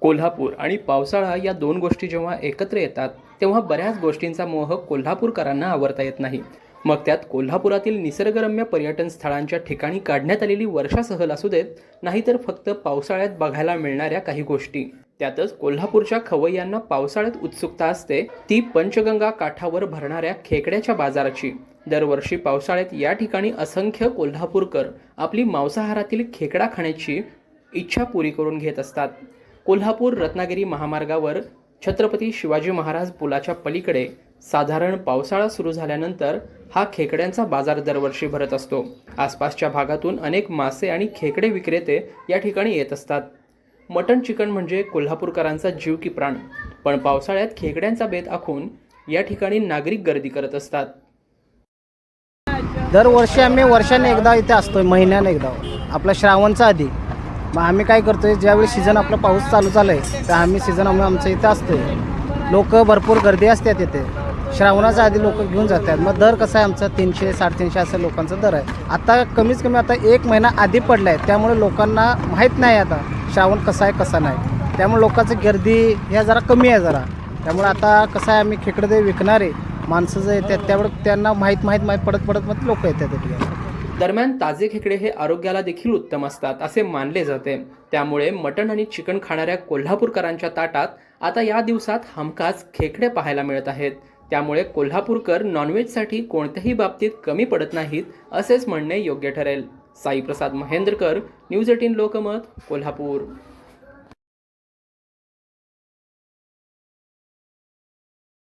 कोल्हापूर आणि पावसाळा या दोन गोष्टी जेव्हा एकत्र येतात तेव्हा बऱ्याच गोष्टींचा मोह कोल्हापूरकरांना आवरता येत नाही. मग त्यात कोल्हापुरातील निसर्गरम्य पर्यटन स्थळांच्या ठिकाणी काढण्यात आलेली वर्षा सहल असू देत नाहीतर फक्त पावसाळ्यात बघायला मिळणाऱ्या काही गोष्टी. त्यातच कोल्हापूरच्या खवय्यांना पावसाळ्यात उत्सुकता असते ती पंचगंगा काठावर भरणाऱ्या खेकड्याच्या बाजाराची. दरवर्षी पावसाळ्यात या ठिकाणी असंख्य कोल्हापूरकर आपली मांसाहारातील खेकडा खाण्याची इच्छा पुरी करून घेत असतात. कोल्हापूर रत्नागिरी महामार्गावर छत्रपती शिवाजी महाराज पुलाच्या पलीकडे साधारण पावसाळा सुरू झाल्यानंतर हा खेकड्यांचा बाजार दरवर्षी भरत असतो. आसपासच्या भागातून अनेक मासे आणि खेकडे विक्रेते या ठिकाणी येत असतात. मटण चिकन म्हणजे कोल्हापूरकरांचा जीव की प्राण. पण पावसाळ्यात खेकड्यांचा बेत आखून या ठिकाणी नागरिक गर्दी करत असतात. दरवर्षी आम्ही वर्षाने एकदा इथे असतोय महिन्याने एकदा. आपला श्रावणचा आधी. मग आम्ही काय करतो आहे ज्यावेळी सीझन आपला पाऊस चालू झाला आहे तर आम्ही सीझन आम्ही आमच्या इथे आहे लोक भरपूर गर्दी असते इथे. श्रावणाच्या आधी लोक घेऊन जातात. मग दर कसा आहे आमचा? तीनशे साडेतीनशे असं लोकांचा दर आहे. आता कमीच कमी आता एक महिना आधी पडला आहे त्यामुळे लोकांना माहीत नाही आता श्रावण कसा आहे कसा नाही. त्यामुळे लोकांची गर्दी ह्या जरा कमी आहे जरा. त्यामुळे आता कसं आहे आम्ही खेकडे विकणारे. माणसं जे येतात त्यामुळे त्यांना माहीत माहीत माहीत पडत पडत मग लोक येतात तिथे दरम्यान ताजे खेकडे हे आरोग्याला देखील उत्तम असतात असे मानले जाते. त्यामुळे मटण आणि चिकन खाणाऱ्या कोल्हापूरकरांच्या ताटात आता या दिवसात हमखास खेकडे पाहायला मिळत आहेत. त्यामुळे कोल्हापूरकर नॉनव्हेजसाठी कोणत्याही बाबतीत कमी पडत नाहीत असेच म्हणणे योग्य ठरेल. Saiprasad Mahendrakar news eighteen Lokmat Kolhapur.